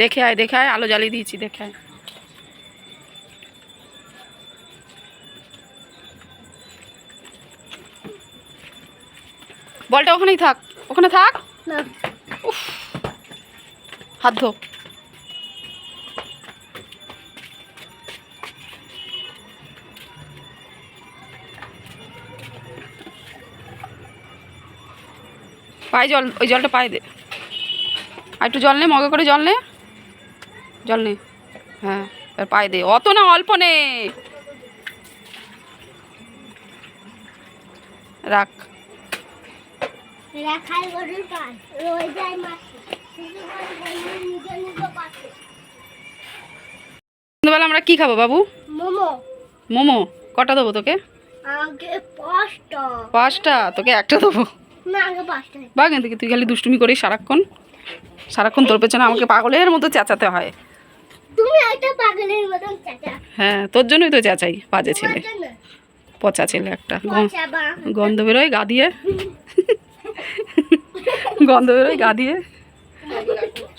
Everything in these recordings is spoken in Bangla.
দেখে আয় দেখে আয় আলো জ্বালিয়ে দিয়েছি দেখে আয়। বলটা ওখানেই থাক ওখানে থাক। না। হাত ধো। পায়ে জল ওই জলটা পায়ে দে। আর একটু জল নে মগে করে জল নে। জল নে। হ্যাঁ পায়ে দে। অত না অল্প নে। রাখ। সন্ধ্যাবেলা আমরা কি খাব বাবু? মোমো। মোমো। কটা দেবো তোকে? পাঁচটা। তোকে একটা দেবো। বা কিন্তু তুই খালি দুষ্টুমি করিস সারাক্ষণ। সারাক্ষণ তোর পেছনে আমাকে পাগলের মতো চেঁচাতে হয়। তুমি একটা পাগলের মতন চাচা। হ্যাঁ তোর জন্যই তো চেঁচাই বাজে ছেলে। পচা ছেলে একটা। গন্ধ বেরোয় গা দিয়ে। গন্ধ বেরোয় গা দিয়ে।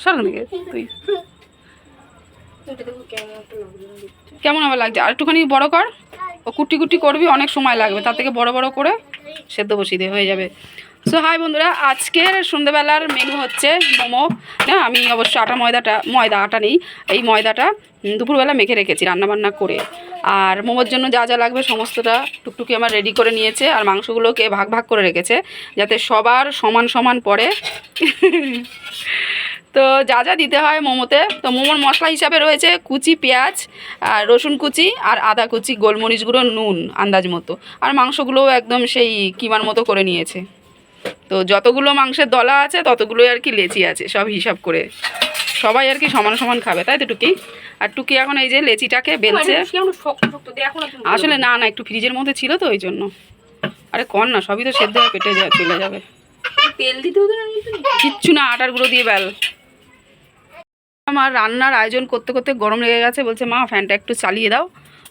সরান দিকে তুই। কেমন আবার লাগছে? আর একটুখানি বড় কর। ও কুটি কুটি করবি অনেক সময় লাগবে। তার থেকে বড় বড় করে সেদ্ধ বসিয়ে দিয়ে হয়ে যাবে। সো হাই বন্ধুরা, আজকের সন্ধ্যেবেলার মেনু হচ্ছে মোমো। না আমি অবশ্য আটা ময়দাটা, ময়দা, আটা নেই। এই ময়দাটা দুপুরবেলা মেখে রেখেছি, রান্নাবান্না করে। আর মোমোর জন্য যা যা লাগবে সমস্তটা টুকটুকি আমার রেডি করে নিয়েছে, আর মাংসগুলোকে ভাগ ভাগ করে রেখেছে, যাতে সবার সমান সমান পড়ে। তো যা যা দিতে হয় মোমোতে। তো মোমোর মশলা হিসাবে রয়েছে কুচি, পেঁয়াজ, আর রসুন কুচি, আর আদা কুচি, গোলমরিচ গুঁড়ো, নুন আন্দাজ মতো। আর মাংসগুলোও একদম সেই কিমার মতো করে নিয়েছে। তো যতগুলো মাংসের দলা আছে ততগুলোই আর কি লেচি আছে সব হিসাব করে। সবাই আর কি সমান সমান খাবে তাই তো টুকি? আর টুকি এখন এই যে লেচিটাকে বেলছে। আসলে না না একটু ফ্রিজের মধ্যে ছিল তো ওই জন্য। আরে কর না সবই তো সেদ্ধ হয়ে পেটে যায় চলে যাবে। তেল দিতে কিচ্ছু না আটার গুঁড়ো দিয়ে বেল। আমার রান্নার আয়োজন করতে করতে গরম লেগে গেছে বলছে মা ফ্যানটা একটু চালিয়ে দাও।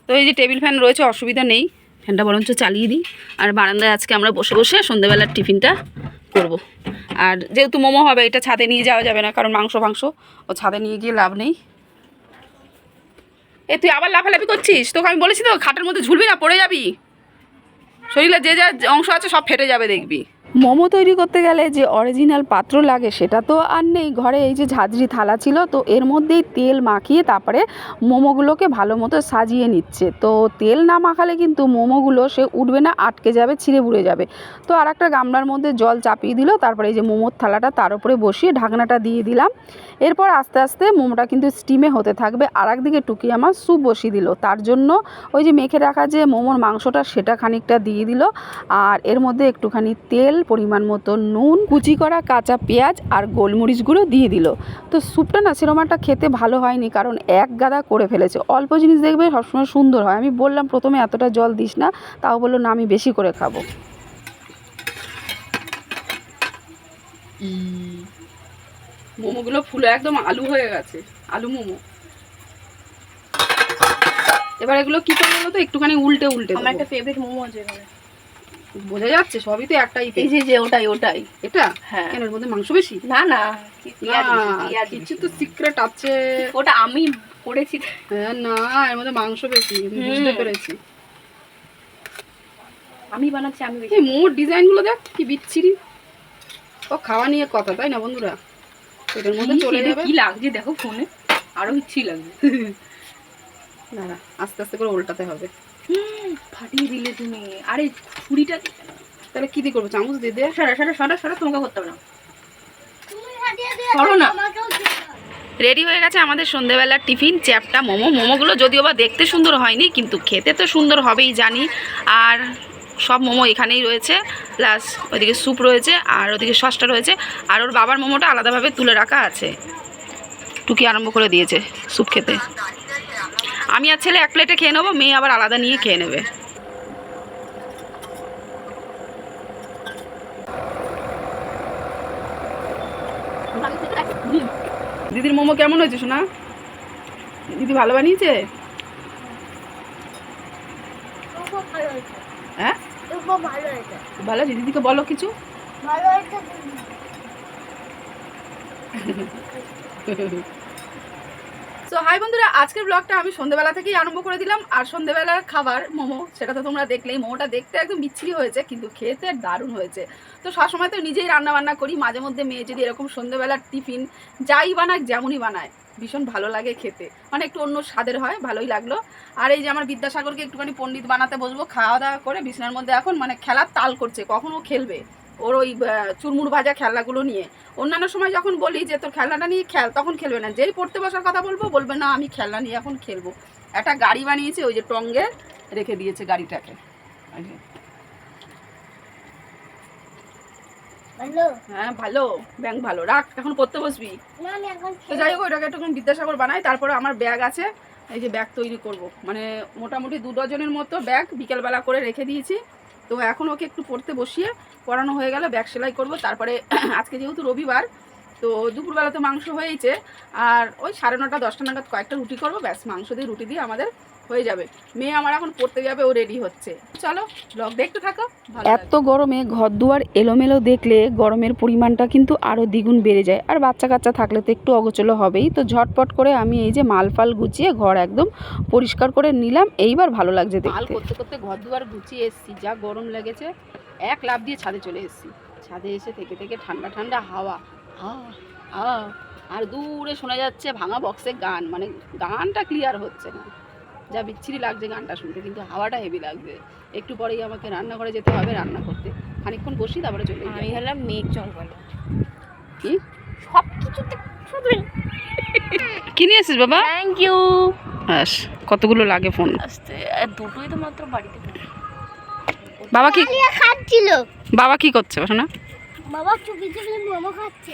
তো এই যে টেবিল ফ্যান রয়েছে অসুবিধা নেই। ফ্যানটা বরঞ্চ চালিয়ে দিই। আর বারান্দায় আজকে আমরা বসে বসে সন্ধ্যেবেলার টিফিনটা করব। আর যেহেতু মোমো হবে, এটা ছাদে নিয়ে যাওয়া যাবে না, কারণ মাংস ফাংস। ও ছাদে নিয়ে গিয়ে লাভ নেই। এ, তুই আবার লাফালাফি করছিস? তোকে আমি বলেছি তো, খাটের মধ্যে ঝুলবি না, পড়ে যাবি। শরীরে যে যা অংশ আছে সব ফেটে যাবে, দেখবি। মোমো তৈরি করতে গেলে যে অরিজিনাল পাত্র লাগে, সেটা তো আর নেই। ঘরে এই যে ঝাঁঝরি থালা ছিল, তো এর মধ্যেই তেল মাখিয়ে তারপরে মোমোগুলোকে ভালো মতো সাজিয়ে নিচ্ছে। তো তেল না মাখালে কিন্তু মোমোগুলো সে উঠবে না, আটকে যাবে, ছিঁড়ে বুড়ে যাবে। তো আর একটা গামলার মধ্যে জল চাপিয়ে দিল, তারপরে এই যে মোমোর থালাটা তার উপরে বসিয়ে ঢাকনাটা দিয়ে দিলাম। এরপর আস্তে আস্তে মোমোটা কিন্তু স্টিমে হতে থাকবে, আর একদিকে টুকি আমার স্যুপ বসিয়ে দিল। তার জন্য ওই যে মেখে রাখা যে মোমোর মাংসটা, সেটা খানিকটা দিয়ে দিল, আর এর মধ্যে একটুখানি তেল পরিমাণ মতো নুন কুচি করা কাঁচা পেঁয়াজ আর গোলমরিচ গুঁড়ো দিয়ে দিল। তো স্যুপটা না সেরকম একটা খেতে ভালো হয়নি কারণ এক গাদা করে ফেলেছে। অল্প জিনিস দেখবে সবসময় সুন্দর হয়। আমি বললাম প্রথমে এতটা জল দিস না। তাও বলল না আমি বেশি করে খাব। মোমোগুলো ফুলে একদম আলু হয়ে গেছে। আলু মোমো। এবার এগুলো কি করে বলো তো? একটুখানি উল্টে উল্টে আমার একটা ফেভারিট মোমো আছে এখানে। বোঝা যাচ্ছে সবই তো একটাই এই যে যে ওটাই ওটাই। এটা? হ্যাঁ। এর মধ্যে মাংস বেশি? না না কিছু তো সিক্রেট আছে। ওটা আমি করেছি। হ্যাঁ, না এর মধ্যে মাংস বেশি বুঝতে পেরেছি। আমি বানাচ্ছি আমি এই মোমোর ডিজাইনগুলো দেখ কি বিচ্ছিরি। ও খাওয়া নিয়ে কথা তাই না বন্ধুরা? এটার মধ্যে চলে যাবে। কি লাগছে দেখো ফোনে। আরও ইচ্ছি লাগবে দাঁড়া আস্তে আস্তে করে উল্টাতে হবে। ফাটিয়ে দিলে তুমি। আরে ছুরিটা তাহলে কি দিয়ে করব? চামচ দিয়ে দে। সরা সরা সরা সরা তোমাকে করতে হবে না। দিয়ে করো না। রেডি হয়ে গেছে আমাদের সন্ধেবেলার টিফিন চ্যাপটা মোমো। মোমোগুলো যদিও বা দেখতে সুন্দর হয়নি কিন্তু খেতে তো সুন্দর হবেই জানি। আর সব মোমো এখানেই রয়েছে। প্লাস ওইদিকে স্যুপ রয়েছে আর ওদিকে সসটা রয়েছে। আর ওর বাবার মোমোটা আলাদাভাবে তুলে রাখা আছে। টুকি আরম্ভ করে দিয়েছে স্যুপ খেতে। আমি আর ছেলে এক প্লেটে খেয়ে নেব মেয়ে আবার আলাদা নিয়ে খেয়ে নেবে। দিদির মোমো কেমন হয়েছে শোনা দিদি ভালো বানিয়েছে? হ্যাঁ? ভালো আছে দিদিকে বলো কিছু। ভালো তো হাই বন্ধুরা, আজকের ব্লগটা আমি সন্ধ্যেবেলা থেকেই আরম্ভ করে দিলাম। আর সন্ধ্যেবেলার খাবার, মোমো, সেটা তো তোমরা দেখলেই, মোমোটা দেখতে একদম বিচ্ছিরি হয়েছে, কিন্তু খেতে দারুণ হয়েছে। তো সবসময় তো নিজেই রান্না বান্না করি, মাঝে মধ্যে মেয়ে যদি এরকম সন্ধ্যেবেলার টিফিন যাই বানাক, যেমনই বানায়, ভীষণ ভালো লাগে খেতে। মানে একটু অন্য স্বাদের হয়, ভালোই লাগল। আর এই যে আমার বিদ্যাসাগরকে একটুখানি পণ্ডিত বানাতে বসবো, খাওয়া দাওয়া করে বিছানার মধ্যে এখন মানে খেলার তাল করছে, কখন ও খেলবে? ওর ওই চুরমুর ভাজা খেলনাগুলো নিয়ে। অন্যান্য সময় যখন বলি যে তোর খেলনাটা নিয়ে খেল তখন খেলবে না। যেই পড়তে বসার কথা বলব বলবে না আমি খেলনা নিয়ে এখন খেলব। একটা গাড়ি বানিয়েছে ওই যে টঙ্গে রেখে দিয়েছে গাড়িটাকে। হ্যাঁ ভালো। ব্যাংক ভালো। রাখ এখন পড়তে বসবি। তো যাই হোক ওইটাকে একটু বিদ্যাসাগর বানাই তারপরে আমার ব্যাগ আছে এই যে ব্যাগ তৈরি করব। মানে মোটামুটি দু ডজনের মতো ব্যাগ বিকেলবেলা করে রেখে দিয়েছি। তো এখন ওকে একটু পড়তে বসিয়ে পড়ানো হয়ে গেল, ব্যাগ সেলাই করব। তারপরে আজকে যেহেতু রবিবার, তো দুপুরবেলা তো মাংস হয়েইছে। আর ওই সাড়ে নটা, দশটা নাগাদ কয়েকটা রুটি করব। ব্যাস, মাংস দিয়ে রুটি দিয়ে আমাদের হয়ে যাবে। মেয়ে আমার এখন পড়তে যাবে ও রেডি হচ্ছে। চলো ব্লগ দেখতে থাকো এত গরমে ঘর দুয়ার এলোমেলো দেখলে গরমের পরিমাণটা কিন্তু আরও দ্বিগুণ বেড়ে যায়। আর বাচ্চা কাচ্চা থাকলে তো একটু অগোচলো হবেই। তো ঝটপট করে আমি এই যে মাল ফাল গুছিয়ে ঘর একদম পরিষ্কার করে নিলাম। এইবার ভালো লাগছে মাল করতে করতে ঘর দুয়ার গুছিয়ে এসেছি। যা গরম লেগেছে এক লাভ দিয়ে ছাদে চলে এসেছি। ছাদে এসে থেকে থেকে ঠান্ডা ঠান্ডা হাওয়া। হা হা আর দূরে শোনা যাচ্ছে ভাঙা বক্সে গান। মানে গানটা ক্লিয়ার হচ্ছে না। যা বিচ্ছিরি লাগছে গানটা শুনতে কিন্তু হাওয়াটা হেভি লাগছে। একটু পরেই আমাকে রান্নাঘরে যেতে হবে রান্না করতে। খানিকক্ষণ বসি তারপরে চলে আমি হলাম মেঘ জঙ্গলে কি? সব কিছুতে শুধু কি বাবা? থ্যাংক ইউ ব্যাস কতগুলো লাগে ফোন। আসতে দুটোই তো মাত্র বাড়িতে বাবা কি খাচ্ছিল। বাবা কি করছে শোনা। বাবা চুপি চুপি মোমো খাচ্ছে।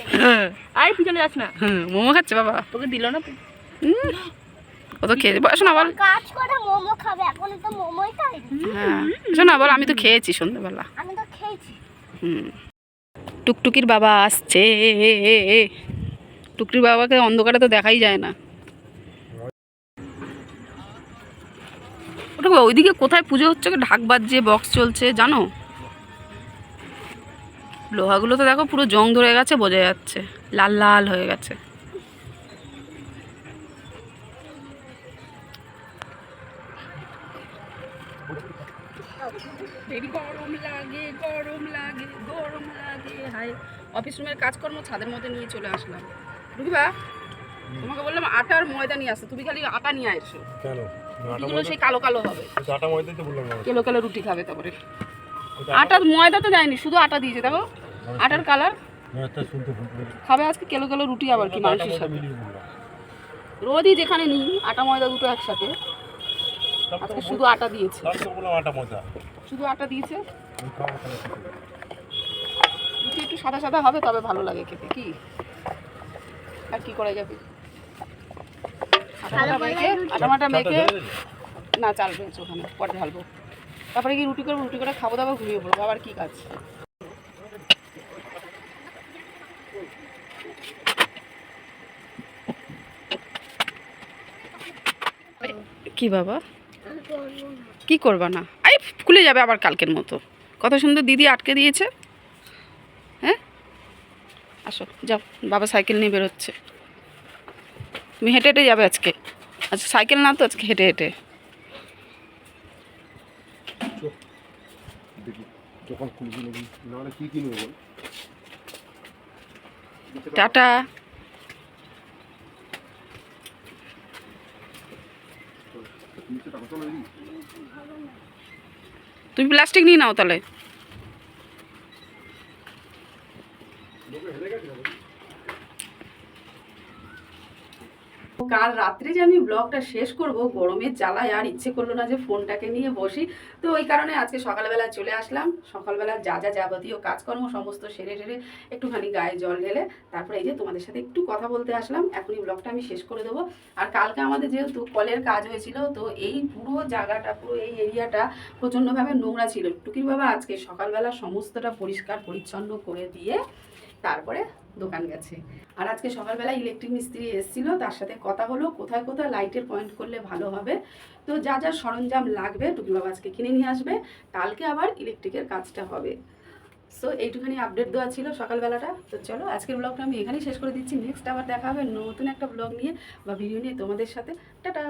আরে পিছনে যাস না। হুম মোমো খাচ্ছে বাবা। তোকে দিল না। ও তো খেয়ে শোনা বল। কাজ করে মোমো খাবে এখন তো মোমোই খাইনি। হ্যাঁ। শোনা বল আমি তো খেয়েছি সন্ধ্যেবেলা। আমি তো খেয়েছি। হুম। টুকটুকির বাবা আসছে। টুকটুকির বাবাকে অন্ধকারে তো দেখাই যায় না। ওটা ওইদিকে কোথায় পুজো হচ্ছে? ঢাক বাজছে বক্স চলছে জানো? লোহাগুলো তো দেখো পুরো জং ধরে গেছে বোঝা যাচ্ছে। লাল লাল হয়ে গেছে। গরম লাগে গরম লাগে গরম লাগে হাই অফিস রুমের কাজকর্ম ছাদের মধ্যে নিয়ে চলে আসলাম। রুকিবা তোমাকে বললাম আটার ময়দা নিয়ে আসতে তুমি খালি আটা নিয়ে আসো কেন? রুটিগুলো সেই কালো কালো হবে। আটা ময়দাই তো বললাম কেলো কালো রুটি খাবে তারপরে। আটা ময়দা তো দেয়নি শুধু আটা দিয়েছে দেখো। আটার কালার। খাবে আজকে কেলো কেলো রুটি আবার কি ময়দা সাথে। রোজই যেখানে নিই আটা ময়দা দুটো একসাথে। আজকে শুধু আটা দিয়েছে। শুধু আটা দিয়েছে। একটু। সাদা সাদা হবে তবে ভালো লাগে খেতে কি? আর কি করা যাবে? আটা মেখে আটা মেখে না চাল রয়েছে ওখানে পরে ঢালবো। তারপরে কি রুটি করব রুটি করে খাব দাবো ঘুমিয়ে পড়ব আবার কি কাজ? কি বাবা। কি করবা না? আই খুলে যাবে আবার কালকের মতো। কত সুন্দর দিদি আটকে দিয়েছে। হ্যাঁ? আসো যাও বাবা সাইকেল নিয়ে বেরোচ্ছে। তুমি হেঁটে হেঁটে যাবে আজকে। আচ্ছা সাইকেল না তো আজকে হেঁটে হেঁটে। টাটা নিচে টাকা চলে দিই তুমি প্লাস্টিক নিয়ে নাও তাহলে। কাল রাত্রে যে আমি ব্লগটা শেষ করব, গরমের জ্বালায় আর ইচ্ছে করল না যে ফোনটাকে নিয়ে বসি। তো ওই কারণে আজকে সকালবেলা চলে আসলাম। সকালবেলা যা যা যাবতীয় কাজকর্ম সমস্ত সেরে সেরে একটুখানি গায়ে জল ঢেলে তারপরে এই যে তোমাদের সাথে একটু কথা বলতে আসলাম। এখনই ব্লগটা আমি শেষ করে দেবো। আর কালকে আমাদের যেহেতু কলের কাজ হয়েছিল, তো এই পুরো জায়গাটা, পুরো এই এরিয়াটা প্রচণ্ডভাবে নোংরা ছিল। টুকির বাবা আজকে সকালবেলা সমস্তটা পরিষ্কার, পরিচ্ছন্ন করে দিয়ে তারপরে দোকান গেছে। আর আজকে সকালবেলা ইলেকট্রিক মিস্ত্রি এসেছিল, তার সাথে কথা হলো, কোথায় কোথায় লাইটের পয়েন্ট করলে ভালো হবে। তো যা যা সরঞ্জাম লাগবে টুকি বাবা আজকে কিনে নিয়ে আসবে, কালকে আবার ইলেকট্রিকের কাজটা হবে। সো এইটুখানি আপডেট দেওয়া ছিল সকালবেলাটা। তো চলো, আজকের ব্লগটা আমি এখানেই শেষ করে দিচ্ছি। নেক্সট আবার দেখা হবে নতুন একটা ব্লগ নিয়ে বা ভিডিও নিয়ে তোমাদের সাথে। টাটা!